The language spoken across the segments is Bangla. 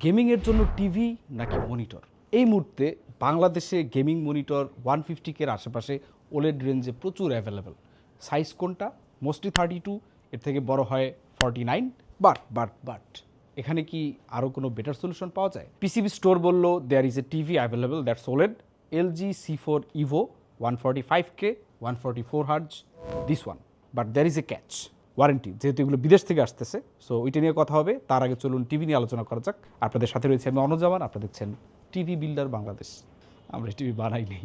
গেমিংয়ের জন্য টিভি নাকি মনিটর? এই মুহূর্তে বাংলাদেশে গেমিং মনিটর ওয়ান ফিফটি কের আশেপাশে ওলেড রেঞ্জে প্রচুর অ্যাভেলেবেল সাইজ কোনটা? মোস্টলি থার্টি টু, এর থেকে বড় হয় forty nine. But but but, এখানে কি আরও কোনো বেটার সলিউশন পাওয়া যায়? পিসিবি স্টোর বলল there is a TV available that's OLED LG C four evo one forty five K one forty four hertz this one but there is a catch warranty, যেহেতু এগুলো বিদেশ থেকে আসতেছে সো ওইটা নিয়ে কথা হবে। তার আগে চলুন টিভি নিয়ে আলোচনা করা যাক। আপনাদের সাথে রয়েছে আমি অনুজামান আপনারা দেখছেন টিভি বিল্ডার বাংলাদেশ। আমরা টিভি বানাই নেই।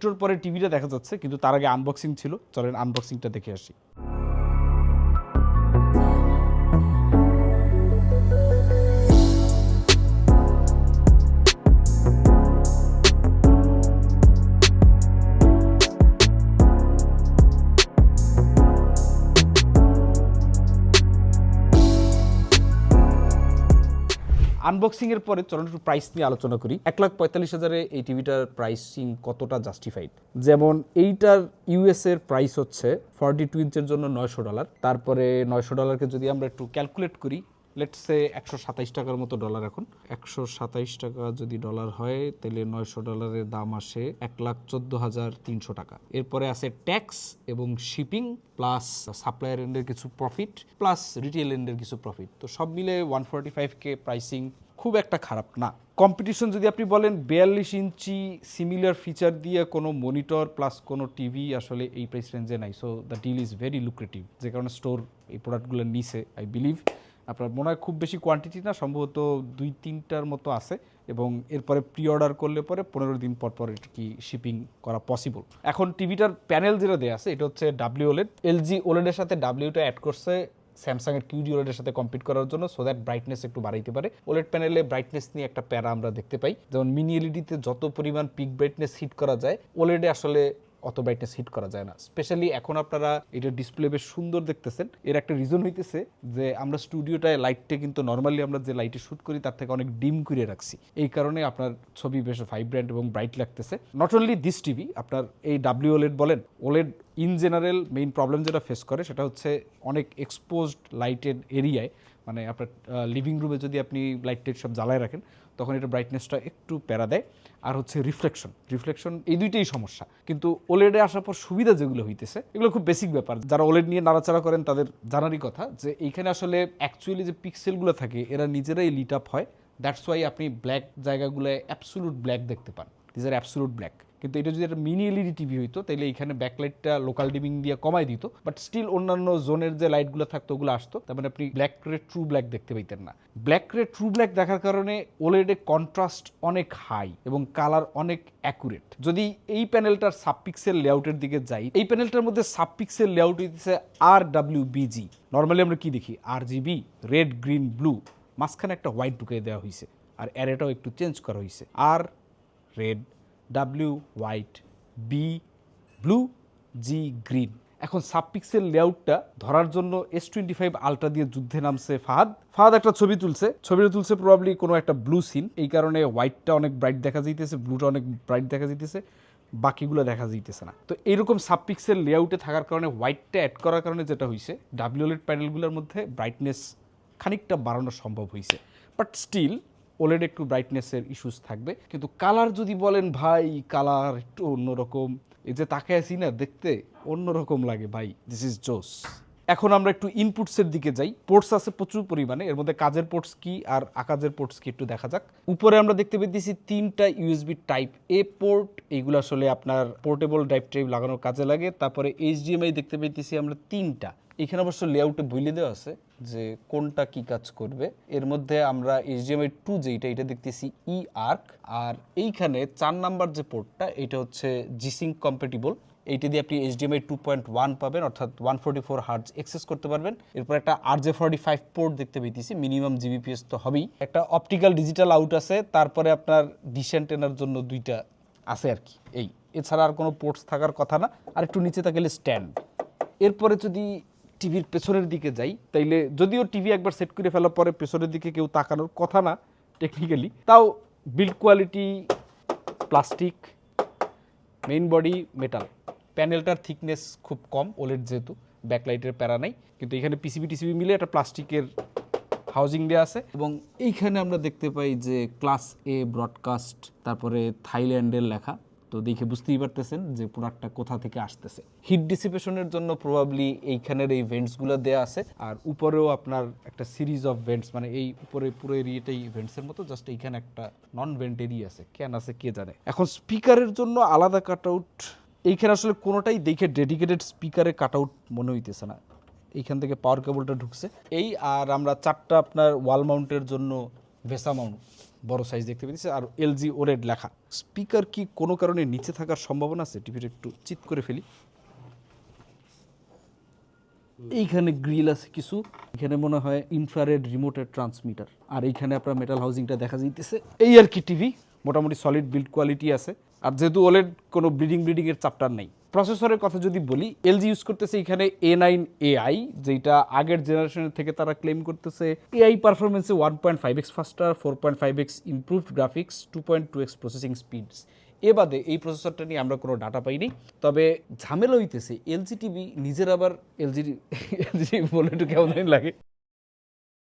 ইন্ট্রোর পরে টিভিটা দেখা যাচ্ছে কিন্তু তার আগে আনবক্সিং ছিল। চলেন আনবক্সিংটা দেখে আসি। আনবক্সিং এর পরে চলুন একটু প্রাইস নিয়ে আলোচনা করি। এক লাখ পঁয়তাল্লিশ হাজারে এই টিভিটার প্রাইসিং কতটা জাস্টিফাইড যেমন এইটার ইউএস এর প্রাইস হচ্ছে ফর্টি টু ইঞ্চের জন্য নয়শো ডলার তারপরে নয়শো ডলারকে যদি আমরা একটু ক্যালকুলেট করি লেটসে একশো সাতাইশ টাকার মতো ডলার এখন। একশো সাতাইশ টাকা যদি ডলার হয়, তাহলে নয়শো ডলারের দাম আসে এক লাখ চোদ্দ হাজার তিনশো টাকা। এরপরে আছে ট্যাক্স এবং শিপিং প্লাস সাপ্লায়ার এন্ডের কিছু প্রফিট প্লাস রিটেল এন্ডের কিছু প্রফিট তো সব মিলে one forty five K pricing খুব একটা খারাপ না। কম্পিটিশন যদি আপনি বলেন, বিয়াল্লিশ ইঞ্চি সিমিলার ফিচার দিয়ে কোনো মনিটর প্লাস কোনো টিভি আসলে এই প্রাইস রেঞ্জে নাই। So the deal is very lucrative যে কারণে স্টোর এই প্রোডাক্টগুলো নিছে আই বিলিভ আপনার মনে হয় খুব বেশি কোয়ান্টিটি না, সম্ভবত দুই তিনটার মতো আছে এবং এরপরে প্রি অর্ডার করলে পরে পনেরো দিন পর পর এটা কি শিপিং করা পসিবল এখন টিভিটার প্যানেল যেটা দেওয়া আছে, এটা হচ্ছে ডাব্লিউ ওলেড এলজি ওলেডের সাথে ডাব্লিউটা অ্যাড করছে স্যামসাং এর কিউডি ওলেডের সাথে কম্পিট করার জন্য সো দ্যাট ব্রাইটনেস একটু বাড়াইতে পারে। ওলেড প্যানেলে ব্রাইটনেস নিয়ে একটা প্যারা আমরা দেখতে পাই। যেমন মিনি এলইডিতে যত পরিমাণ পিক ব্রাইটনেস হিট করা যায় ওলেডে আসলে অত ব্রাইটনেস হিট করা যায় না। স্পেশালি এখন আপনারা এটা ডিসপ্লে বেশ সুন্দর দেখতেছেন। এর একটা রিজন হইতেছে যে আমরা স্টুডিওটায় লাইটটা কিন্তু নর্মালি আমরা যে লাইটে শ্যুট করি, তার থেকে অনেক ডিম করে রাখছি। এই কারণে আপনার ছবি বেশ ভাইব্রেন্ট এবং ব্রাইট লাগতেছে। নট অনলি দিস টিভি আপনার এই ডাব্লিউ ওলেড বলেন OLED in general main problem যেটা ফেস করে, সেটা হচ্ছে অনেক এক্সপোজড লাইটেড এরিয়ায় মানে আপনার লিভিং রুমে যদি আপনি লাইট টাইট সব জ্বালায় রাখেন তখন এটা ব্রাইটনেসটা একটু প্যারা দেয়। আর হচ্ছে রিফ্লেকশন রিফ্লেকশন এই দুইটাই সমস্যা। কিন্তু ওলেডে আসার পর সুবিধা যেগুলো হইতেছে, এগুলো খুব বেসিক ব্যাপার। যারা ওলেড নিয়ে নাড়াচাড়া করেন, তাদের জানারই কথা যে এইখানে আসলে অ্যাকচুয়ালি যে পিক্সেলগুলো থাকে, এরা নিজেরাই লিট আপ হয়। দ্যাটস ওয়াই আপনি ব্ল্যাক জায়গাগুলোয় অ্যাবসুলুট ব্ল্যাক দেখতে পান। দিজ আর অ্যাবসুলুট ব্ল্যাক কিন্তু এটা যদি একটা মিনি এলইডি টিভি হইতো তাহলে এখানে ব্যাকলাইটটা লোকাল ডিমিং দিয়ে কমাই দিত বাট স্টিল অন্যান্য জোনের যে লাইটগুলো থাকতো, ওগুলো আসতো। তার মানে আপনি ব্ল্যাক রেড ট্রু ব্ল্যাক দেখতে পাইতেন না। ব্ল্যাক রেড ট্রু ব্ল্যাক দেখার কারণে ওলেডে কন্ট্রাস্ট অনেক হাই এবং কালার অনেক অ্যাকুরেট যদি এই প্যানেলটার সাবপিক্সেল লেআউটের দিকে যাই, এই প্যানেলটার মধ্যে সাবপিক্সেল লেআউট হইতেছে আর ডাব্লিউ বিজি নর্মালি আমরা কি দেখি? R G B red green blue মাঝখানে একটা হোয়াইট ঢুকিয়ে দেওয়া হয়েছে আর অ্যারেটাও একটু চেঞ্জ করা হয়েছে আর red W white B blue G green এখন সাবপিক্সেল লেআউটটা ধরার জন্য এস টোয়েন্টি ফাইভ আলট্রা দিয়ে যুদ্ধে নামছে ফাহাদ। ফাহাদ একটা ছবি তুলছে। ছবিটা তুলছে প্রবাবলি কোনো একটা ব্লু সিন এই কারণে হোয়াইটটা অনেক ব্রাইট দেখা যাইতেছে ব্লুটা অনেক ব্রাইট দেখা যাইতেছে। বাকিগুলো দেখা যাইতেছে না। তো এইরকম সাবপিক্সেল লেআউটে থাকার কারণে হোয়াইটটা অ্যাড করার কারণে যেটা হয়েছে ডাব্লিউলেট প্যানেলগুলোর মধ্যে ব্রাইটনেস খানিকটা বাড়ানো সম্ভব হয়েছে বাট স্টিল ওলেড একটু ব্রাইটনেসের ইস্যুস থাকবে। কিন্তু কালার যদি বলেন, ভাই কালার একটু অন্যরকম। এই যে তাকে আছি না দেখতে, অন্যরকম লাগে, ভাই দিস ইজ জোস এখন আমরা একটু ইনপুটসের দিকে যাই। পোর্টস আছে প্রচুর পরিমাণে। এর মধ্যে কাজের পোর্টস কি আর আকাজের পোর্টস কি একটু দেখা যাক। উপরে আমরা দেখতে পেতেছি তিনটা ইউএসবি টাইপ এ পোর্ট এইগুলো আসলে আপনার পোর্টেবল ড্রাইভ টাইপ লাগানোর কাজে লাগে। তারপরে এইচডিএমআই দেখতে পেতেছি আমরা তিনটা। এখানে অবশ্য লেআউটে বইলে দেওয়া আছে যে কোনটা কি কাজ করবে। এর মধ্যে আমরা এইচডিএমআই টু যেটা এটা দেখতেছি ই আর্ক আর এইখানে চার নাম্বার যে পোর্টটা এটা হচ্ছে জিসিং কম্পেটিবল এইটা দিয়ে আপনি এইচডিএমআই টু পয়েন্ট ওয়ান পাবেন, অর্থাৎ one forty four hertz access করতে পারবেন। এরপর একটা R J forty five port দেখতে পেয়েছি মিনিমাম জিবিপিএস তো হবেই। একটা অপটিক্যাল ডিজিটাল আউট আছে, তারপরে আপনার ডিসেন্ট এনার জন্য দুইটা আছে আর কি, এই। এছাড়া আর কোনো পোর্টস থাকার কথা না, আর একটু নিচে থাকলে স্ট্যান্ড এরপরে যদি টিভির পেছনের দিকে যাই, তাইলে যদিও টিভি একবার সেট করে ফেলার পরে পেছনের দিকে কেউ তাকানোর কথা না টেকনিক্যালি তাও build quality plastic main body metal প্যানেলটার thickness খুব কম ওলেট যেহেতু ব্যাকলাইটের প্যারা নাই। কিন্তু এখানে পিসিবি টিসিবি মিলে একটা প্লাস্টিকের হাউজিং দেওয়া আছে। এবং এইখানে আমরা দেখতে পাই যে ক্লাস এ ব্রডকাস্ট তারপরে থাইল্যান্ডের লেখা। তো দেখে বুঝতেই পারতেছেন যে প্রোডাক্টটা কোথা থেকে আসতেছে। হিট ডিসিপেশনের জন্য প্রবাবলি এইখানের এই ভেন্টসগুলো দেওয়া আছে, আর উপরেও আপনার একটা সিরিজ অফ ভেন্টস মানে এই উপরে পুরো এরিয়াটাই ভেন্টসের মতো জাস্ট এইখানে একটা নন ভেন্ট এরিয়া আছে কেন আছে, কে জানে। এখন স্পিকারের জন্য আলাদা কাট আউট এইখানে আসলে কোনোটাই দেখে ডেডিকেটেড স্পিকারে কাট আউট মনে হইতেছে না। এইখান থেকে পাওয়ার কেবলটা ঢুকছে। এই আর আমরা চারটা আপনার ওয়াল মাউন্টের জন্য ভেসা মাউন্ট বড় সাইজ দেখতে পেয়েছি, আর এলজি ওরেড লেখা। স্পিকার কি কোনো কারণে নিচে থাকার সম্ভাবনা আছে? টিভিটা একটু চিত করে ফেলি। এইখানে গ্রিল আছে কিছু। এখানে মনে হয় ইনফ্রারেড রিমোটের ট্রান্সমিটার আর এইখানে আপনার মেটাল হাউজিংটা দেখা যাইতেছে। এই আর কি টিভি মোটামুটি সলিড বিল্ড কোয়ালিটি আছে। আর যেহেতু ওলেড কোনো ব্লিডিং এর চাপটার নেই। প্রসেসরের কথা যদি বলি, এলজি ইউজ করতেছে এখানে এ নাইন এআই যেটা আগের জেনারেশনের থেকে তারা ক্লেম করতেছে। AI পারফরমেন্সে one point five X faster four point five X improved graphics two point two X processing speeds এ বাদে এই প্রসেসরটা নিয়ে আমরা কোনো ডাটা পাইনি। তবে ঝামেলা হইতেছে, এলজি টিভি নিজের আবার এলজি এলজি বলে একটু কেমন লাগে।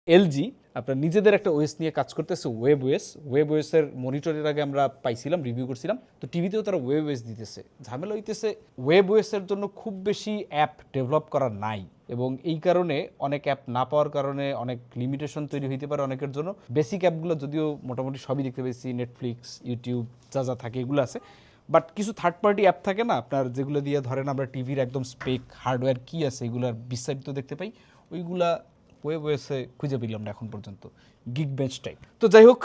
এলজি আপনার নিজেদের একটা ওয়েস নিয়ে কাজ করতেছে ওয়েব ওয়েস ওয়েব ওয়েসের মনিটরের আগে আমরা পাইছিলাম রিভিউ করছিলাম। তো টিভিতেও তারা ওয়েব ওয়েস দিতেছে। ঝামেলা হইতেছে ওয়েব ওয়েসের জন্য খুব বেশি অ্যাপ ডেভেলপ করা নাই এবং এই কারণে অনেক অ্যাপ না পাওয়ার কারণে অনেক লিমিটেশন তৈরি হইতে পারে অনেকের জন্য। বেসিক অ্যাপগুলো যদিও মোটামুটি সবই দেখতে পেয়েছি নেটফ্লিক্স ইউটিউব যা যা থাকে এগুলো আছে। বাট কিছু থার্ড পার্টি অ্যাপ থাকে না, আপনার যেগুলো দিয়ে ধরেন আমরা টিভির একদম স্পেক হার্ডওয়্যার কী আছে এগুলোর বিস্তারিত দেখতে পাই, ওইগুলা ওয়েব ওয়েসে খুঁজে পেলাম না এখন পর্যন্ত। গিগ বেঞ্চ টাইপ তো যাই হোক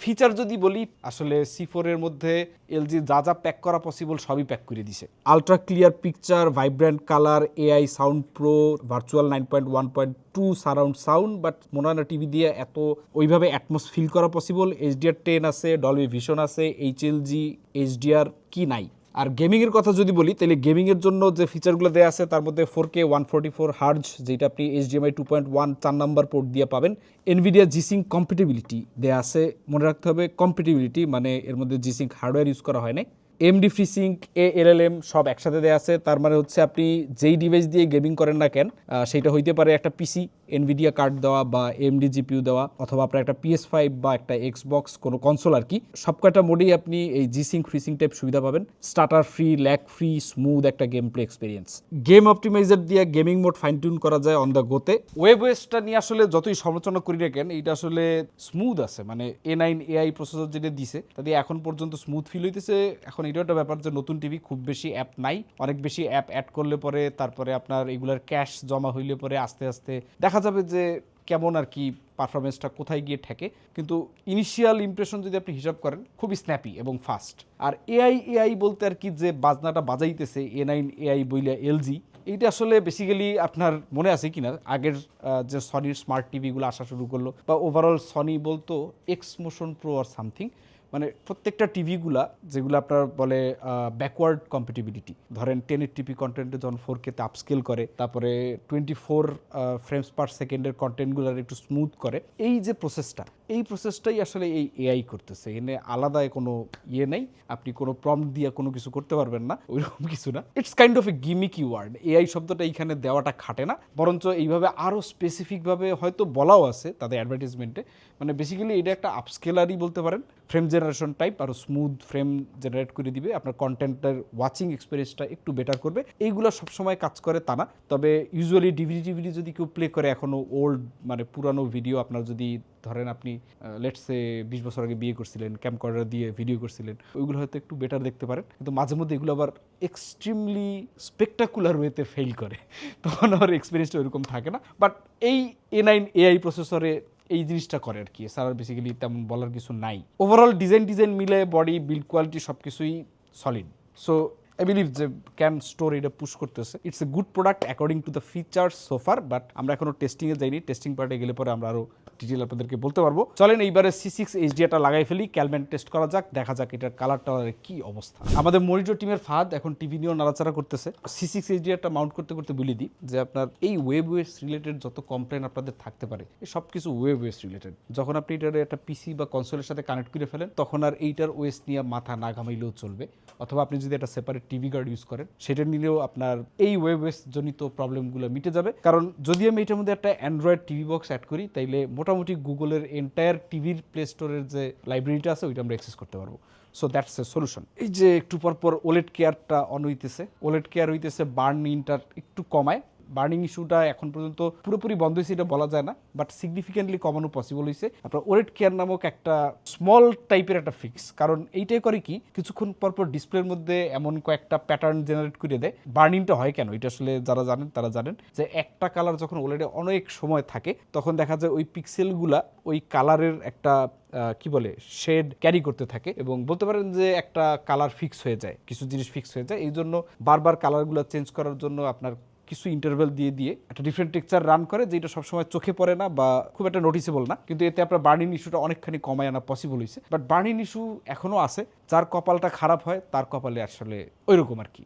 ফিচার যদি বলি, আসলে সি ফোরের মধ্যে এলজি যা যা প্যাক করা পসিবল সবই প্যাক করে দিছে। Ultra clear picture vibrant colour AI sound pro virtual nine point one point two surround sound but মনে হয় না টিভি দিয়ে এত ওইভাবে অ্যাটমস ফিল করা পসিবল এইচডিআর টেন আছে ডলবি ভিশন আছে এইচ এইচএলজি এইচডিআর কি নাই? আর গেমিংয়ের কথা যদি বলি, তাহলে গেমিংয়ের জন্য যে ফিচারগুলো দেওয়া আছে, তার মধ্যে four K one forty four hertz যেটা আপনি এইচডিএমআই টু পয়েন্ট ওয়ান চার নাম্বার পোর্ট দিয়ে পাবেন। এনভিডিয়া জিসিং কম্পিটেবিলিটি দেওয়া আছে। মনে রাখতে হবে কম্পিটেবিলিটি মানে এর মধ্যে জিসিং হার্ডওয়্যার ইউজ করা হয় নাই। এমডি ফ্রিসিঙ্ক এ এলএলএম সব একসাথে দেওয়া আছে। তার মানে হচ্ছে আপনি যেই ডিভাইস দিয়ে গেমিং করেন না কেন সেইটা হইতে পারে একটা পিসি এনভিডিয়া কার্ড দেওয়া বা এমডি জিপিউ দেওয়া অথবা আপনার একটা পিএস ফাইভ বা একটা এক্সবক্স কোনো কনসোল আর কি সব কয়টা মোডেই আপনি এই জিসিং ফ্রিসিং টাইপ সুবিধা পাবেন। Stutter free lag free smooth একটা game play experience game optimizer দিয়ে গেমিং মোড ফাইন টিউন করা যায় অন দ্য গোতে ওয়েব ওয়েসটা নিয়ে আসলে যতই সমালোচনা করি না এটা আসলে স্মুথ আছে। মানে এ নাইন এআই প্রসেসর যেটা দিছে, তাতে এখন পর্যন্ত স্মুথ ফিল হইতেছে। এখন এটা একটা ব্যাপার যে নতুন টিভি খুব বেশি অ্যাপ নাই। অনেক বেশি অ্যাপ অ্যাড করলে পরে, তারপরে আপনার এগুলার ক্যাশ জমা হইলে পরে আস্তে আস্তে দেখা যাবে যে কেমন আর কি পারফরমেন্সটা কোথায় গিয়ে ঠেকে। কিন্তু ইনিশিয়াল ইমপ্রেশন যদি আপনি হিসাব করেন, খুবই স্ন্যাপি এবং ফাস্ট আর এআই এআই বলতে আর কি যে বাজনাটা বাজাইতেছে এ নাইন এআই বইলে এলজি এইটা আসলে বেসিক্যালি আপনার মনে আছে কিনা? আগের যে সনির স্মার্ট টিভিগুলো আসা শুরু করল, বা ওভারঅল সনি বলতো এক্স মোশন প্রো আর সামথিং মানে প্রত্যেকটা টিভিগুলা যেগুলো আপনার বলে ব্যাকওয়ার্ড কম্পিটিবিলিটি ধরেন টেনের টিভি কন্টেন্টে যখন ফোর কেতে আপস্কেল করে, তারপরে টোয়েন্টি ফোর ফ্রেমস পার সেকেন্ডের কন্টেন্টগুলোর একটু স্মুথ করে, এই যে প্রসেসটা এই প্রসেসটাই আসলে এই এআই করতেছে। এখানে আলাদা কোনো ইয়ে নেই, আপনি কোনো প্রম্পট দিয়ে কোনো কিছু করতে পারবেন না, ওইরকম কিছু না। It's kind of a gimmicky word AI শব্দটা এইখানে দেওয়াটা খাটে না, বরঞ্চ এইভাবে আরও স্পেসিফিকভাবে হয়তো বলাও আছে তাদের অ্যাডভার্টিজমেন্টে মানে বেসিক্যালি এটা একটা আপস্কেলারই বলতে পারেন ফ্রেম জেনারেশন টাইপ আরও স্মুথ ফ্রেম জেনারেট করে দিবে। আপনার কন্টেন্টের ওয়াচিং এক্সপিরিয়েন্সটা একটু বেটার করবে। এইগুলো সবসময় কাজ করে তা না। তবে ইউজুয়ালি ডিভিডি টিভিডি যদি কেউ প্লে করে এখনও ওল্ড মানে পুরানো ভিডিও আপনার যদি ধরেন আপনি লেটসে বিশ বছর আগে বিয়ে করছিলেন ক্যাম্পকর্ডার দিয়ে ভিডিও করছিলেন, ওইগুলো হয়তো একটু বেটার দেখতে পারেন। কিন্তু মাঝে মধ্যে এগুলো আবার এক্সট্রিমলি স্পেকটাকুলার ওয়েতে ফেল করে। তখন আবার এক্সপিরিয়েন্সটা ওইরকম থাকে না। বাট এই এ নাইন এআই প্রসেসরে এই জিনিসটা করে আর কি। এছাড়া বেসিক্যালি তেমন বলার কিছু নাই। ওভারঅল ডিজাইন ডিজাইন মিলে বডি বিল্ড কোয়ালিটি সব কিছুই সলিড সো আই বিলিভ যে ক্যান স্টোর এটা পুশ করতেছে। It's a good product according to the features so far but আমরা এখনও টেস্টিংয়ে যাইনি। টেস্টিং পার্টে গেলে পরে আমরা আরও ডিটেল আপনাদেরকে বলতে পারব। চলেন এইবারে সি সিক্স এইচডিআরটা লাগাই ফেলি ক্যালমেন টেস্ট করা যাক, দেখা যাক এটার কালার টালারের কি অবস্থা। আমাদের মনিটর টিমের ফাদ এখন টিভি নিয়েও নাড়াচাড়া করতেছে। সি সিক্স এইচডিআরটা মাউন্ট করতে করতে বলে দিই যে আপনার এই ওয়েব ওয়েস রিলেটেড যত কমপ্লেন আপনাদের থাকতে পারে সব কিছু ওয়েব ওয়েস রিলেটেড যখন আপনি এটার একটা পিসি বা কনসোলের সাথে কানেক্ট করে ফেলেন, তখন আর এইটার ওয়েস নিয়ে মাথা না ঘামাইলেও চলবে। অথবা আপনি যদি একটা সেপারেট টিভি গার্ড ইউজ করেন, সেটা নিলেও আপনার এই ওয়েব ওয়েস জনিত প্রবলেমগুলো মিটে যাবে। কারণ যদি আমি এটার মধ্যে একটা অ্যান্ড্রয়েড টিভি বক্স অ্যাড করি, তাইলে মোটামুটি গুগলের এন্টায়ার টিভির প্লে স্টোরের যে লাইব্রেরিটা আছে, ওইটা আমরা অ্যাক্সেস করতে পারব। সো দ্যাটস এ সলিউশন এই যে একটু পর পর ওলেট কেয়ারটা অন হইতেছে। ওলেট কেয়ার হইতেছে বার্ন ইনটার একটু কমায়। বার্নিং ইস্যুটা এখন পর্যন্ত পুরোপুরি বন্ধ হয়েছে, এটা বলা যায় না বাট সিগনিফিকেন্টলি কমানো পসিবল হয়েছে। আপনার ওরেট কেয়ার নামক একটা স্মল টাইপের একটা ফিক্স কারণ এইটাই করে কি, কিছুক্ষণ পরপর ডিসপ্লের মধ্যে এমন কয়েকটা প্যাটার্ন জেনারেট করে দেয়। বার্নিংটা হয় কেন? এটা আসলে যারা জানেন, তারা জানেন যে একটা কালার যখন ওলেটে অনেক সময় থাকে, তখন দেখা যায় ওই পিক্সেলগুলা ওই কালারের একটা কি বলে শেড ক্যারি করতে থাকে এবং বলতে পারেন যে একটা কালার ফিক্স হয়ে যায়, কিছু জিনিস ফিক্স হয়ে যায়। এই জন্য বারবার কালারগুলো চেঞ্জ করার জন্য আপনার কিছু ইন্টারভেল দিয়ে দিয়ে একটা ডিফারেন্ট টেক্সচার রান করে যেটা সবসময় চোখে পড়ে না বা খুব একটা নোটিসেবল না। কিন্তু এতে আপনার বার্নিং ইস্যুটা অনেকখানি কমায় আনা পসিবল হয়েছে। বাট বার্নিং ইস্যু এখনও আছে। যার কপালটা খারাপ হয়, তার কপালে আসলে ওইরকম আর কি।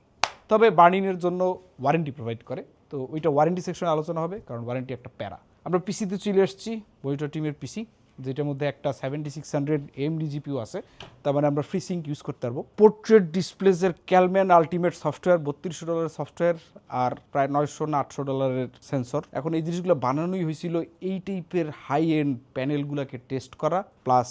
তবে বার্নিংয়ের জন্য ওয়ারেন্টি প্রোভাইড করে। তো ওইটা ওয়ারেন্টি সেকশনে আলোচনা হবে, কারণ ওয়ারেন্টি একটা প্যারা। আমরা পিসিতে চলে এসেছি বইটা টিমের পিসি যেটার মধ্যে একটা seventy six hundred AMD GPU আছে, তার মানে আমরা ফ্রি সিঙ্ক ইউজ করতে পারব। পোর্ট্রেট ডিসপ্লেজের ক্যালম্যান আলটিমেট সফটওয়্যার বত্রিশশো ডলারের সফটওয়্যার আর প্রায় নয়শো না আটশো ডলারের সেন্সর এখন এই জিনিসগুলো বানানোই হয়েছিল এই টাইপের হাই এন্ড প্যানেলগুলোকে টেস্ট করা প্লাস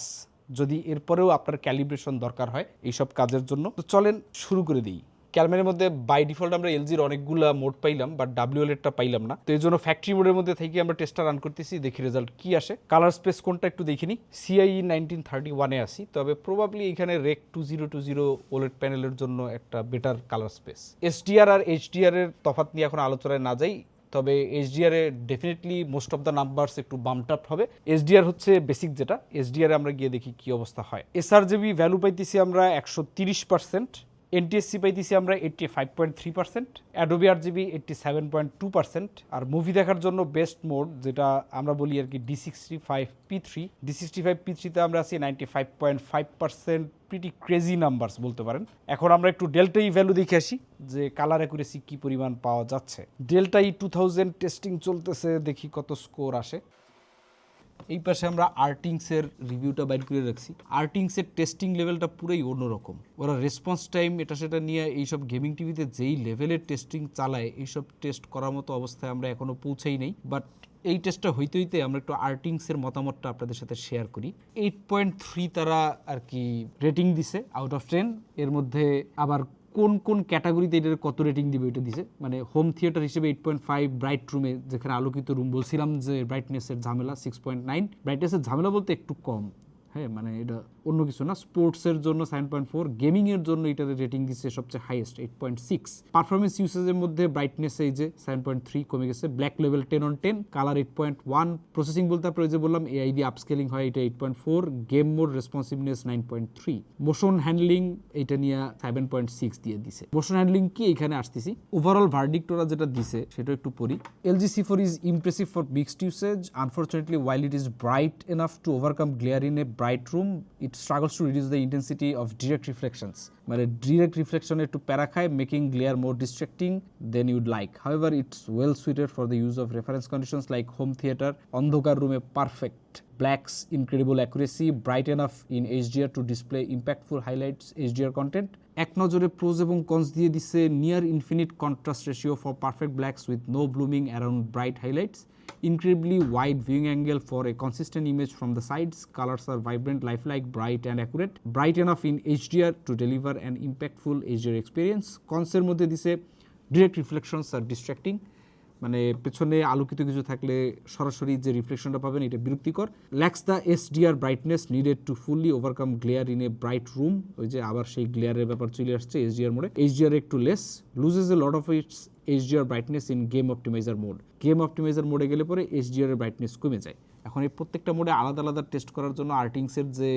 যদি এরপরেও আপনার ক্যালিব্রেশন দরকার হয় এইসব কাজের জন্য। তো চলেন শুরু করে দিই। ক্যালমেনের মধ্যে বাই ডিফল্ট আমরা এলজির অনেকগুলা মোড পাইলাম বাট ডাব্লিউএল এরটা পাইলাম না। তো এই জন্য ফ্যাক্টরি মোডের মধ্যে থেকে আমরা টেস্টটা রান করতেছি, দেখি রেজাল্ট কি আসে। কালার স্পেস কোনটা একটু দেখিনি সিআই নাইনটিন থার্টি ওয়ানে আসি তবে প্রবাবলি এখানে rec two zero two zero OLED প্যানেলের জন্য একটা বেটার কালার স্পেস এসডিআর আর এইচডিআর এর তফাৎ নিয়ে এখন আলোচনায় না যাই, তবে HDR A definitely most of the numbers একটু বামটাপ হবে। এসডিআর হচ্ছে বেসিক যেটা এসডিআর আমরা গিয়ে দেখি কি অবস্থা হয়। এসআর জিবি ভ্যালু পাইতেছি আমরা একশো তিরিশ পার্সেন্ট এনটিএসসি পাইতেছি আমরা eighty five point three percent Adobe R G B eighty seven point two percent আর মুভি দেখার জন্য বেস্ট মোড যেটা আমরা বলি আর কি D sixty five P three D sixty five P থ্রিতে আমরা আছি ninety five point five percent pretty crazy numbers বলতে পারেন। এখন আমরা একটু ডেল্টাই ভ্যালু দেখে আসি, যে কালার অ্যাকুরেসি কি পরিমাণ পাওয়া যাচ্ছে। ডেল্টাই টু থাউজেন্ড টেস্টিং চলতেছে, দেখি কত স্কোর আসে। এই পাশে আমরা আর্টিংসের রিভিউটা বাইর করে রাখছি। আর্টিংসের টেস্টিং লেভেলটা পুরোই অন্যরকম। ওরা রেসপন্স টাইম এটা সেটা নিয়ে এইসব গেমিং টিভিতে যেই লেভেলের টেস্টিং চালায়, এইসব টেস্ট করার মতো অবস্থায় আমরা এখনও পৌঁছেই নেই। বাট এই টেস্টটা হইতে হইতে আমরা একটু আর্টিংসের মতামতটা আপনাদের সাথে শেয়ার করি। এইট পয়েন্ট থ্রি তারা আর কি রেটিং দিছে আউট অফ টেন এর মধ্যে আবার কোন কোন ক্যাটাগরিতে এটার কত রেটিং দিবে এটা দিছে? মানে হোম থিয়েটার হিসেবে এইট পয়েন্ট ফাইভ ব্রাইট রুমে যেখানে আলোকিত রুম বলছিলাম যে ব্রাইটনেসের ঝামেলা সিক্স পয়েন্ট নাইন ব্রাইটনেসের ঝামেলা বলতে একটু কম। হ্যাঁ মানে এটা অন্য কিছু না, স্পোর্টসের জন্য সেভেন পয়েন্ট ফোর, গেমিংয়ের জন্য এটাতে রেটিং দিচ্ছে সবচেয়ে highest eight point six performance ইউসেজের মধ্যে ব্রাইটনেস এই যে সেভেন পয়েন্ট থ্রি কমে গেছে black level ten on ten colour eight point one processing বলতে আপনার যে বললাম এআই দিয়ে আপস্কেলিং হয়, এটা eight point four game mode responsiveness nine point three motion handling এটা নিয়ে সেভেন পয়েন্ট সিক্স দিয়ে দিছে। মোশন হ্যান্ডলিং কি এখানে আসতেছি? ওভারঅল ভার্ডিক্ট ওরা যেটা দিছে, সেটা একটু পড়ি। LG C four is impressive for mixed usage unfortunately while it is bright enough to overcome glare in a bright room it struggles to reduce the intensity of direct reflections. মানে রিফ্লেকশনে একটু প্যারা খায় making glare more distracting than you'd like however it's well suited for the use of reference conditions like home theatre অন্ধকার রুমে perfect blacks incredible accuracy bright enough in HDR to display impactful highlights HDR content এক নজরে প্রোজ এবং কনস দিয়ে দিচ্ছে near infinite contrast ratio for perfect blacks with no blooming around bright highlights incredibly wide viewing angle for a consistent image from the sides. Colors are vibrant, lifelike, bright, and accurate. Bright enough in HDR to deliver an impactful HDR experience. কনসের মধ্যে দিছে ডিরেক্ট রিফ্লেকশনস আর ডিস্ট্রাক্টিং মানে পেছনে আলোকিত কিছু থাকলে সরাসরি যে রিফ্লেকশনটা পাবেন, এটা বিরক্তিকর। Lacks the SDR brightness needed to fully overcome glare in a bright room ওই যে আবার সেই গ্লেয়ারের ব্যাপার চলে আসছে এইচডিআর মোডে এইচডিআর একটু less loses a lot of its HDR brightness in game optimizer mode game optimizer মোডে গেলে পরে এইচডিআর এর ব্রাইটনেস কমে যায়। এখন এই প্রত্যেকটা মোডে আলাদা আলাদা টেস্ট করার জন্য আর্টিংসের যে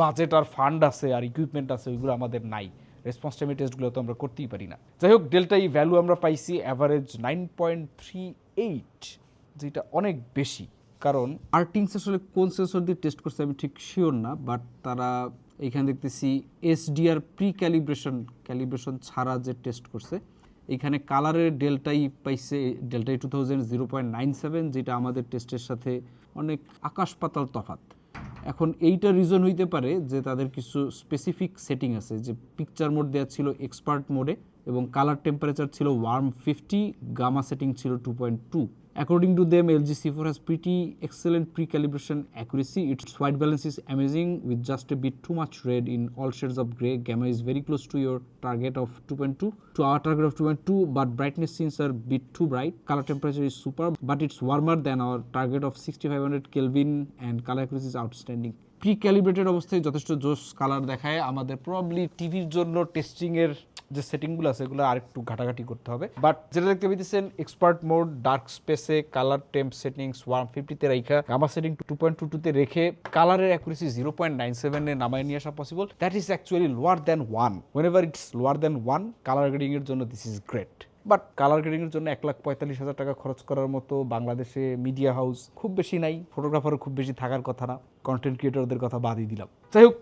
বাজেট আর ফান্ড আছে আর ইকুইপমেন্ট আছে ওইগুলো আমাদের নাই। রেসপন্স টাইমের টেস্টগুলো তো আমরা করতেই পারি না। যাই হোক ডেল্টা ই ভ্যালু আমরা পাইছি average nine point three eight যেটা অনেক বেশি। কারণ আর্টিংস আসলে কোন সেন্সর দিয়ে টেস্ট করছে আমি ঠিক শিওর না বাট তারা এখানে দেখতেছি এসডিআর প্রি ক্যালিব্রেশন ক্যালিব্রেশন ছাড়া যে টেস্ট করছে এখানে কালারের ডেল্টাই পাইছে ডেল্টাই two thousand zero point nine seven যেটা আমাদের টেস্টের সাথে অনেক আকাশ পাতাল তফাত এখন এইটা রিজন হইতে পারে যে তাদের কিছু স্পেসিফিক সেটিং আছে, যে পিকচার মোড দেওয়া ছিল এক্সপার্ট মোডে এবং কালার টেম্পারেচার ছিল ওয়ার্ম ফিফটি গামা সেটিং ছিল two point two According to them, LG C4 has pretty excellent pre-calibration accuracy. Its white balance is amazing with just a bit too much red in all shades of gray. Gamma is very close to your target of 2.2 to our target of 2.2, but brightness scenes are a bit too bright. Color temperature is superb, but it's warmer than our target of 6500 Kelvin and color accuracy is outstanding. Pre calibrated অবস্থায় যথেষ্ট জোস কালার দেখায়। আমাদের প্রবলি টিভির জন্য টেস্টিং এর যে সেটিংগুলো আছে, এগুলো আরেকটু ঘাটাঘাটি করতে হবে। বাট যেটা দেখতে পেতেছেন এক্সপার্ট মোড ডার্ক স্পেসে কালার টেম্প সেটিংস ওয়ান ফিফটিতে রেখা gamma setting two point two টুতে রেখে কালারের অ্যাকুরেসি জিরো পয়েন্ট নাইন সেভেনে নামায় নিয়ে আসা possible that is actually lower than one whenever it's lower than one colour grading এর জন্য this is great but colour গ্রেডিংয়ের জন্য এক লাখ পঁয়তাল্লিশ হাজার টাকা খরচ করার মতো বাংলাদেশে মিডিয়া হাউস খুব বেশি নাই ফটোগ্রাফারও খুব বেশি থাকার কথা না কন্টেন্ট ক্রিয়েটরদের কথা বাদই দিলাম। যাই হোক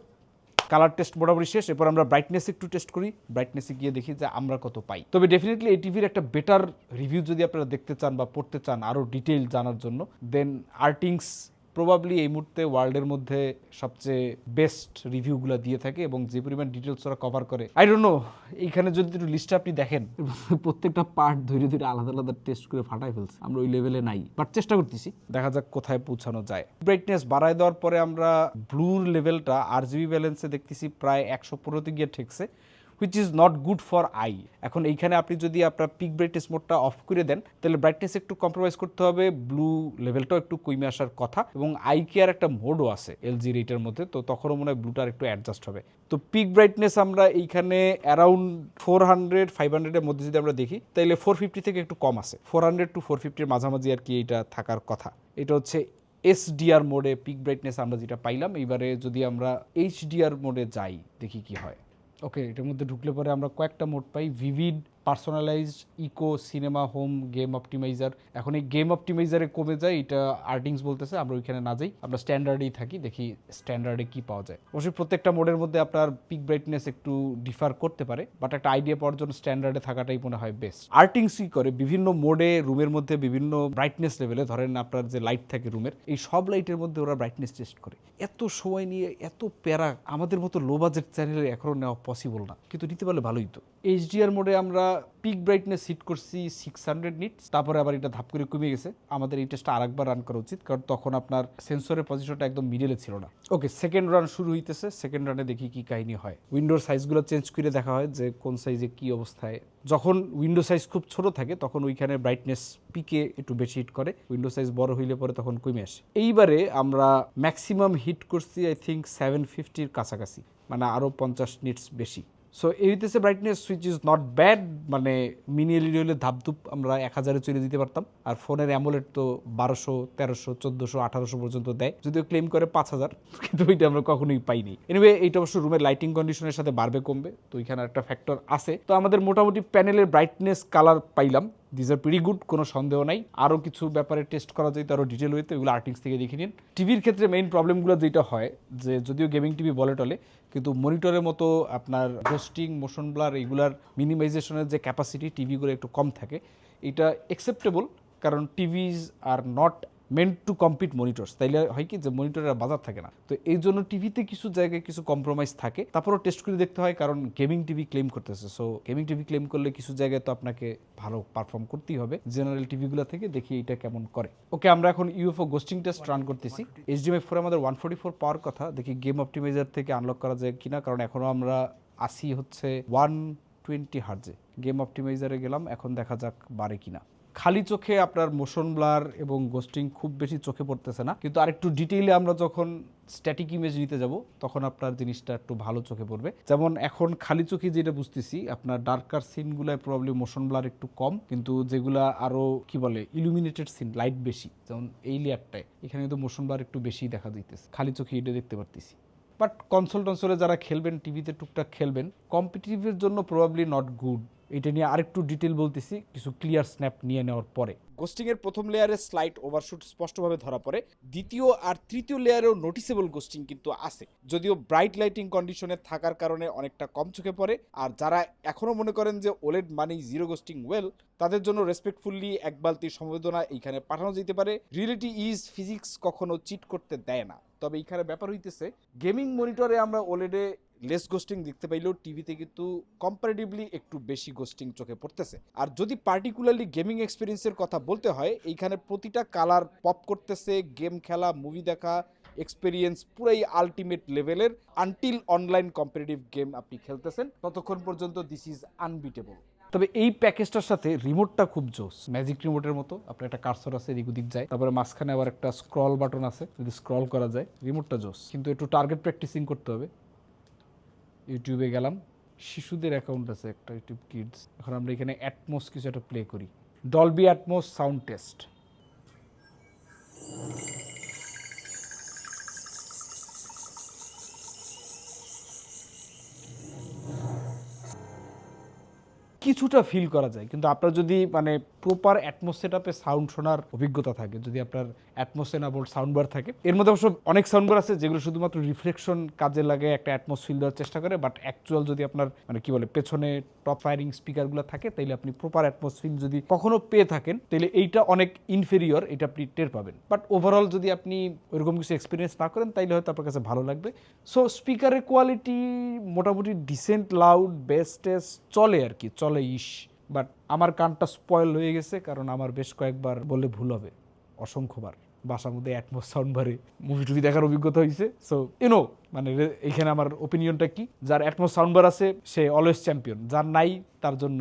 কালার টেস্ট মোটামুটি শেষ, এরপর আমরা ব্রাইটনেস একটু টেস্ট করি ব্রাইটনেসে গিয়ে দেখি যে আমরা কত পাই। তবে ডেফিনেটলি এই টিভির একটা বেটার রিভিউ যদি আপনারা দেখতে চান বা পড়তে চান আরও ডিটেল জানার জন্য দেন আর্টিংস প্রবাবলি এই মুহূর্তে ওয়ার্ল্ডের মধ্যে সবচেয়ে বেস্ট রিভিউগুলো দিয়ে থাকে এবং যে পরিমাণ ডিটেলস ওরা কভার করে। আই ডোন্ট নো এইখানে যদি একটু লিস্টটা আপনি দেখেন। প্রত্যেকটা পার্ট ধরে ধরে আলাদা আলাদা টেস্ট করে ফাটাই ফেলছে। আমরা ওই লেভেলে নাই বাট চেষ্টা করতেছি। দেখা যাক কোথায় পৌঁছানো যায়। ব্রাইটনেস বাড়ায় দেওয়ার পরে আমরা ব্লুর লেভেলটা আর জিবি ব্যালেন্সে দেখতেছি প্রায় একশো পনেরোতে গিয়ে ঠেকছে। Which is not good for eye এখন এইখানে আপনি যদি আপনার পিক ব্রাইটনেস মোডটা অফ করে দেন, তাহলে ব্রাইটনেস একটু কম্প্রোমাইজ করতে হবে ব্লু লেভেলটাও একটু কমে আসার কথা এবং আই কেয়ার একটা মোডও আছে এলজির এইটার মধ্যে, তো তখনও মনে হয় ব্লুটার একটু অ্যাডজাস্ট হবে। তো পিক ব্রাইটনেস আমরা এইখানে অ্যারাউন্ড ফোর হান্ড্রেড ফাইভ হান্ড্রেডের মধ্যে যদি আমরা দেখি, তাহলে ফোর ফিফটি থেকে একটু কম আছে। ফোর হান্ড্রেড টু ফোর ফিফটির মাঝামাঝি আর কি এইটা থাকার কথা। এটা হচ্ছে এসডিআর মোডে পিক ব্রাইটনেস আমরা যেটা পাইলাম, এইবারে যদি আমরা এইচডিআর মোডে যাই, দেখি কি হয়। ওকে এটার মধ্যে ঢুকলে পরে আমরা কয়েকটা মোড পাই vivid personalised eco cinema, home, game optimiser. এখন এই গেম অপটিমাইজারে কমে যায়, এটা আর্টিংস বলতেছে, আমরা ওইখানে না যাই। আমরা স্ট্যান্ডার্ডেই থাকি, দেখি স্ট্যান্ডার্ডে কি পাওয়া যায়। অবশ্যই প্রত্যেকটা মোডের মধ্যে আপনার পিক ব্রাইটনেস একটু ডিফার করতে পারে বাট একটা আইডিয়া পাওয়ার জন্য স্ট্যান্ডার্ডে থাকাটাই মনে হয় বেস্ট আর্টিংস কি করে বিভিন্ন মোডে, রুমের মধ্যে বিভিন্ন ব্রাইটনেস লেভেলে ধরেন আপনার যে লাইট থাকে রুমের, এই সব লাইটের মধ্যে ওরা ব্রাইটনেস টেস্ট করে। এত সময় নিয়ে, এত প্যারা আমাদের মতো লো বাজেট চ্যানেলে এখনও নেওয়া পসিবল না, কিন্তু নিতে পারলে ভালোই তো। এইচডিআর মোডে আমরা পিক ব্রাইটনেস হিট করছি সিক্স হান্ড্রেড নিটস তারপরে আবার এটা ধাপ করে কমে গেছে। আমাদের এই টেস্টটা আরেকবার রান করা উচিত, কারণ তখন আপনার সেন্সরের পজিশনটা একদম মিডলে ছিল না। ওকে সেকেন্ড রান শুরু হইতেছে সেকেন্ড রানে দেখি কি কাহিনী হয়। উইন্ডোর সাইজগুলো চেঞ্জ করে দেখা হয় যে কোন সাইজে কি অবস্থায়। যখন উইন্ডো সাইজ খুব ছোট থাকে, তখন ওইখানে ব্রাইটনেস পিকে একটু বেশি হিট করে। উইন্ডো সাইজ বড় হইলে পরে তখন কমে আসে। এইবারে আমরা ম্যাক্সিমাম হিট করছি আই থিঙ্ক সেভেন ফিফটির কাছাকাছি মানে আরও পঞ্চাশ নিটস বেশি। সো এই হইতেছে brightness switch is not bad মানে মিনি এলইডি হলে ধাপধুপ আমরা এক হাজারে চলে দিতে পারতাম। আর ফোনের অ্যামোলেট তো বারোশো, তেরোশো, চোদ্দশো, আঠারোশো পর্যন্ত দেয়। যদিও ক্লেম করে পাঁচ হাজার, কিন্তু ওইটা আমরা কখনোই পাইনি। এনিওয়ে এইটা অবশ্য রুমের লাইটিং কন্ডিশনের সাথে বাড়বে, কমবে। তো ওইখানে একটা ফ্যাক্টর আছে। তো আমাদের মোটামুটি প্যানেলের ব্রাইটনেস কালার পাইলাম। দিজ আর প্রিটি গুড কোনো সন্দেহ নাই। আরও কিছু ব্যাপারে টেস্ট করা যায় আরও ডিটেল হইতে এগুলো আর্টিংস থেকে দেখে নিন। টিভির ক্ষেত্রে মেইন প্রবলেমগুলো যেটা হয়, যে যদিও গেমিং টিভি বলে টলে, কিন্তু মনিটরের মতো আপনার হোস্টিং মোশন ব্লার এগুলার মিনিমাইজেশনের যে ক্যাপাসিটি টিভিগুলো একটু কম থাকে, এটা অ্যাকসেপ্টেবল কারণ TVs are not meant to compete monitors তাইলে হয় কি যে মনিটরের বাজার থাকে না। তো এই জন্য টিভিতে কিছু জায়গায় কিছু কম্প্রোমাইজ থাকে। তারপরও টেস্ট করে দেখতে হয়, কারণ গেমিং টিভি ক্লেম করতেছে। সো গেমিং টিভি ক্লেম করলে কিছু জায়গায় তো আপনাকে ভালো পারফর্ম করতেই হবে। জেনারেল টিভিগুলো থেকে দেখি এটা কেমন করে। ওকে আমরা এখন ইউএফও গোস্টিং টেস্ট রান করতেছি। এইচডিএমআই ফোর আমাদের ওয়ান ফোর্টি ফোর পাওয়ার কথা। দেখি গেম অপটিমাইজার থেকে আনলক করা যায় কিনা, কারণ এখনও আমরা আসি হচ্ছে ওয়ান টোয়েন্টি হার্জে গেম অপটিমাইজারে গেলাম, এখন দেখা যাক বাড়ে কিনা। খালি চোখে আপনার মোশন ব্লার এবং গোস্টিং খুব বেশি চোখে পড়তেছে না। কিন্তু আরেকটু ডিটেইলে আমরা যখন স্ট্যাটিক ইমেজ নিতে যাব, তখন আপনার জিনিসটা একটু ভালো চোখে পড়বে। যেমন এখন খালি চোখে যেটা বুঝতেছি, আপনার ডার্কার সিনগুলোয় প্রবলেম মোশন ব্লার একটু কম, কিন্তু যেগুলা আরও কি বলে ইলুমিনেটেড সিন লাইট বেশি। যেমন এই লেয়ারটায় এখানে কিন্তু মোশন ব্লার একটু বেশি দেখা দিতেছে খালি চোখে এটা দেখতে পারতেছি। বাট কনসোল টনসোলে যারা খেলবেন টিভিতে টুকটাক খেলবেন কম্পিটিটিভের জন্য প্রবাবলি নট গুড এটা নিয়ে আরেকটু ডিটেল বলতেছি, কিছু ক্লিয়ার স্ন্যাপ নিয়ে নেওয়ার পরে। গোস্টিং এর প্রথম লেয়ারে স্লাইট ওভারশুট স্পষ্টভাবে ধরা পড়ে। দ্বিতীয় আর তৃতীয় লেয়ারেও নোটিসেবল গোস্টিং কিন্তু আছে। যদিও ব্রাইট লাইটিং কন্ডিশনে থাকার কারণে অনেকটা কম চোখে পড়ে। আর যারা এখনও মনে করেন যে ওলেড মানেই জিরো গোস্টিং ওয়েল তাদের জন্য রেসপেক্টফুলি এক বালতি সমবেদনা এইখানে পাঠানো যেতে পারে। রিয়েলিটি ইজ ফিজিক্স কখনো চিট করতে দেয় না। তবে এইখানে ব্যাপার হইতেছে গেমিং মনিটরে আমরা ওলেডে লেস গোস্টিং দেখতে পাইলেও টিভিতে কিন্তু কম্পারেটিভলি একটু বেশি গোস্টিং চোখে পড়তেছে। আর যদি পার্টিকুলারলি গেমিং এক্সপিরিয়েন্সের কথা বলতে হয়, এইখানে প্রতিটা কালার পপ করতেছে গেম খেলা মুভি দেখা এক্সপিরিয়েন্স পুরাই আলটিমেট লেভেলের আনটিল অনলাইন কম্পিটিটিভ গেম আপনি খেলতেছেন। ততক্ষণ পর্যন্ত দিস ইজ আনবিটেবল তবে এই প্যাকেজটার সাথে রিমোটটা খুব জোস। ম্যাজিক রিমোটের মতো। আপনার একটা কার্সর আছে, এদিক ওদিক যায়। তারপরে মাঝখানে আবার একটা স্ক্রল বাটন আছে। যদি স্ক্রল করা যায় রিমোটটা জোস। কিন্তু একটু টার্গেট প্র্যাকটিসিং করতে হবে। ইউটিউবে গেলাম। শিশুদের অ্যাকাউন্ট আছে একটা ইউটিউব কিডস এখন আমরা এখানে অ্যাটমোস কিছু একটা প্লে করি। ডলবি অ্যাটমোস সাউন্ড টেস্ট কিছুটা ফিল করা যায়। কিন্তু আপনার যদি মানে প্রপার সেটআপে সাউন্ড শোনার অভিজ্ঞতা থাকে, যদি আপনার অ্যাটমোস এনাবল সাউন্ড বার থাকে। এর মধ্যে অবশ্য অনেক সাউন্ড বার আছে যেগুলো শুধুমাত্র রিফ্লেকশন কাজে লাগে, একটা অ্যাটমোস ফিল দেওয়ার চেষ্টা করে বাট অ্যাকচুয়াল যদি আপনার মানে কি বলে, পেছনে টপ ফায়ারিং স্পিকারগুলো থাকে, তাইলে আপনি প্রপার অ্যাটমোস ফিল যদি কখনো পেয়ে থাকেন তাহলে এইটা অনেক ইনফেরিয়র এটা আপনি টের পাবেন। বাট ওভারঅল যদি আপনি ওইরকম কিছু এক্সপিরিয়েন্স না করেন, তাইলে হয়তো আপনার কাছে ভালো লাগবে। সো স্পিকারের কোয়ালিটি মোটামুটি ডিসেন্ট লাউড বেস্টেস চলে আর কি, চলে ইস। বাট আমার কানটা স্পয়েল হয়ে গেছে কারণ আমার বেশ কয়েকবার বললে ভুল হবে। অসংখ্যবার। বাসার মধ্যে অ্যাটমোস সাউন্ড বারে মুভি টুভি দেখার অভিজ্ঞতা হয়েছে। সো ইউনো মানে এইখানে আমার ওপিনিয়নটা কি? যার অ্যাটমোস সাউন্ড আছে, সে অলওয়েজ চ্যাম্পিয়ন যার নাই, তার জন্য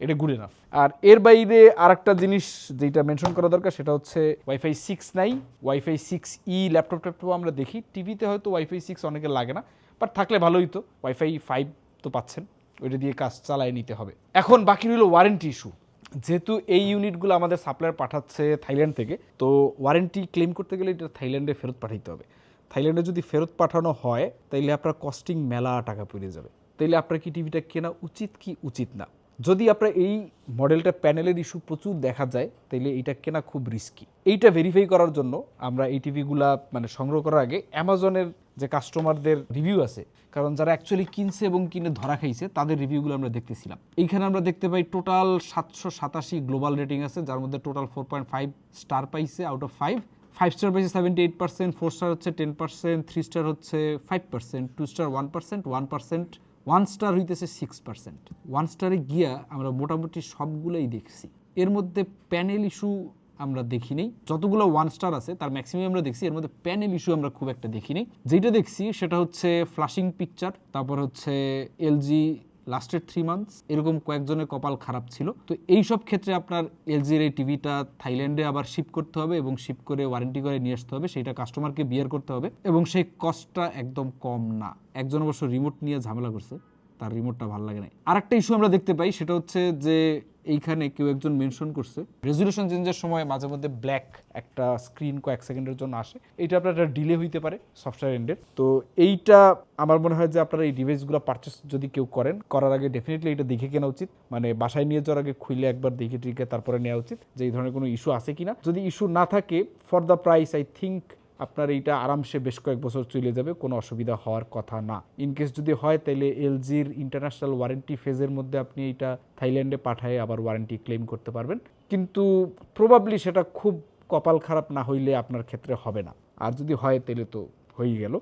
এটা গুড এনাফ আর এর বাইরে আরেকটা জিনিস যেটা মেনশন করা দরকার, সেটা হচ্ছে ওয়াইফাই সিক্স নাই। ওয়াইফাই সিক্স ই ল্যাপটপ ট্যাপটপ আমরা দেখি। টিভিতে হয়তো ওয়াইফাই সিক্স অনেকে লাগে না বাট থাকলে ভালোই তো। ওয়াইফাই ফাইভ তো পাচ্ছেন। ওইটা দিয়ে কাজ চালায় নিতে হবে। এখন বাকি রইল ওয়ারেন্টি ইস্যু যেহেতু এই ইউনিটগুলো আমাদের সাপ্লায়ার পাঠাচ্ছে থাইল্যান্ড থেকে, তো ওয়ারেন্টি ক্লেম করতে গেলে এটা থাইল্যান্ডে ফেরত পাঠাইতে হবে। থাইল্যান্ডে যদি ফেরত পাঠানো হয়, তাইলে আপনার কস্টিং মেলা টাকা পড়ে যাবে। তাইলে আপনার কি টিভিটা কেনা উচিত কি উচিত না? যদি আপনার এই মডেলটা প্যানেলের ইস্যু প্রচুর দেখা যায়, তাইলে এটা কেনা খুব রিস্কি এইটা ভেরিফাই করার জন্য আমরা এই টিভিগুলা মানে সংগ্রহ করার আগে অ্যামাজনের যে কাস্টমারদের রিভিউ আছে, কারণ যারা অ্যাকচুয়ালি কিনছে এবং কিনে ধরা খাইছে, তাদের রিভিউগুলো আমরা দেখতেছিলাম। এইখানে আমরা দেখতে পাই টোটাল সাতশো সাতাশি গ্লোবাল রেটিং আছে, যার মধ্যে total four point five star পাইছে out of five five star পাইছে seventy eight percent four star হচ্ছে টেন পার্সেন্ট থ্রি স্টার হচ্ছে five percent two star one percent one percent one star হইতেছে সিক্স পার্সেন্ট ওয়ান স্টারে গিয়া আমরা মোটামুটি সবগুলোই দেখছি। এর মধ্যে প্যানেল ইস্যু আমরা দেখিনি যতগুলো ওয়ান স্টার আছে, তার ম্যাক্সিমাম আমরা দেখছি। এর মধ্যে প্যানেল ইস্যু আমরা খুব একটা দেখিনি যেটা দেখছি, সেটা হচ্ছে ফ্লাশিং পিকচার তারপর হচ্ছে এলজি লাস্টের থ্রি মান্থস এরকম কয়েকজনের কপাল খারাপ ছিল। তো এই সব ক্ষেত্রে আপনার এলজির এই টিভিটা থাইল্যান্ডে আবার শিপ করতে হবে এবং শিপ করে ওয়ারেন্টি করে নিয়ে আসতে হবে, সেইটা কাস্টমারকে বিয়ার করতে হবে এবং সেই কস্টটা একদম কম না। একজন অবশ্য রিমোট নিয়ে ঝামেলা করছে, তার রিমোটটা ভালো লাগে না আরেকটা ইস্যু আমরা দেখতে পাই, সেটা হচ্ছে যে এইখানে কেউ একজন মেনশন করছে। রেজুলেশন চেঞ্জের সময় মাঝে মধ্যে ব্ল্যাক একটা স্ক্রিন কয়েক সেকেন্ডের জন্য আসে। এইটা আপনার একটা ডিলে হইতে পারে সফটওয়্যার এন্ডের তো এইটা আমার মনে হয় যে আপনারা এই ডিভাইসগুলো পারচেস যদি কেউ করেন, করার আগে ডেফিনেটলি এটা দেখে কেনা উচিত। মানে বাসায় নিয়ে যাওয়ার আগে খুলে একবার দেখে টিকে তারপরে নেওয়া উচিত যে এই ধরনের কোনো ইস্যু আছে কিনা। যদি ইস্যু না থাকে for the price I think আপনার এইটা আরামসে বেশ কয়েক বছর চলে যাবে, কোনো অসুবিধা হওয়ার কথা না। ইনকেস যদি হয় তাহলে এলজির ইন্টারন্যাশনাল ওয়ারেন্টি ফেজের মধ্যে আপনি এইটা থাইল্যান্ডে পাঠায় আবার ওয়ারেন্টি ক্লেম করতে পারবেন। কিন্তু প্রবাবলি সেটা খুব কপাল খারাপ না হইলে আপনার ক্ষেত্রে হবে না। আর যদি হয় তাহলে তো হয়ে গেল।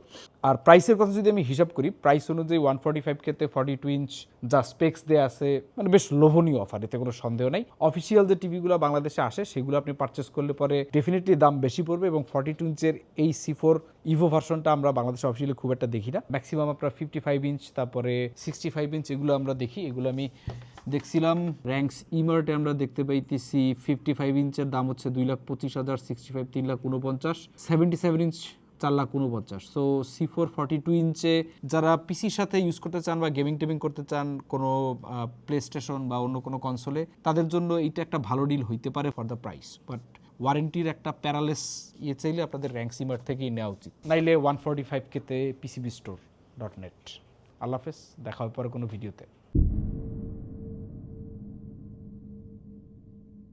আর প্রাইসের কথা যদি আমি হিসাব করি প্রাইস অনুযায়ী ওয়ান ফর্টি ফাইভ ক্ষেত্রে ফর্টি টু ইঞ্চ যা স্পেক্স দেওয়া আছে মানে বেশ লোভনীয় অফার এতে কোনো সন্দেহ নাই। অফিসিয়াল যে টিভিগুলো বাংলাদেশে আসে, সেগুলো আপনি পারচেস করলে পরে ডেফিনেটলি দাম বেশি পড়বে এবং ফর্টি টু ইঞ্চের এই সি ফোর ইভো ভার্সনটা আমরা বাংলাদেশে অফিসিয়ালি খুব একটা দেখি না। ম্যাক্সিমাম আপনার ফিফটি ফাইভ ইঞ্চ তারপরে সিক্সটি ফাইভ ইঞ্চ এগুলো আমরা দেখি। এগুলো আমি দেখছিলাম র্যাঙ্কস ইমার্টে আমরা দেখতে পাইতেছি ফিফটি ফাইভ ইঞ্চের দাম হচ্ছে দুই লাখ পঁচিশ হাজার সিক্সটি ফাইভ তিন লাখ উনপঞ্চাশ সেভেন্টি সেভেন ইঞ্চ চার লাখ উনপঞ্চাশ so C four forty two ইঞ্চে যারা পিসির সাথে ইউজ করতে চান বা গেমিং টেমিং করতে চান কোনো প্লে স্টেশন বা অন্য কোনো কনসোলে তাদের জন্য এইটা একটা ভালো ডিল হইতে পারে ফর দ্য প্রাইস বাট ওয়ারেন্টির একটা প্যারালেস ইয়ে চাইলে আপনাদের র্যাঙ্ক সিমার থেকেই নেওয়া উচিত। নাইলে ওয়ান ফর্টি ফাইভ কেতে পিসিবি স্টোর ডট নেট আল্লাহ হাফেজ, দেখা হবে পরে কোনো ভিডিওতে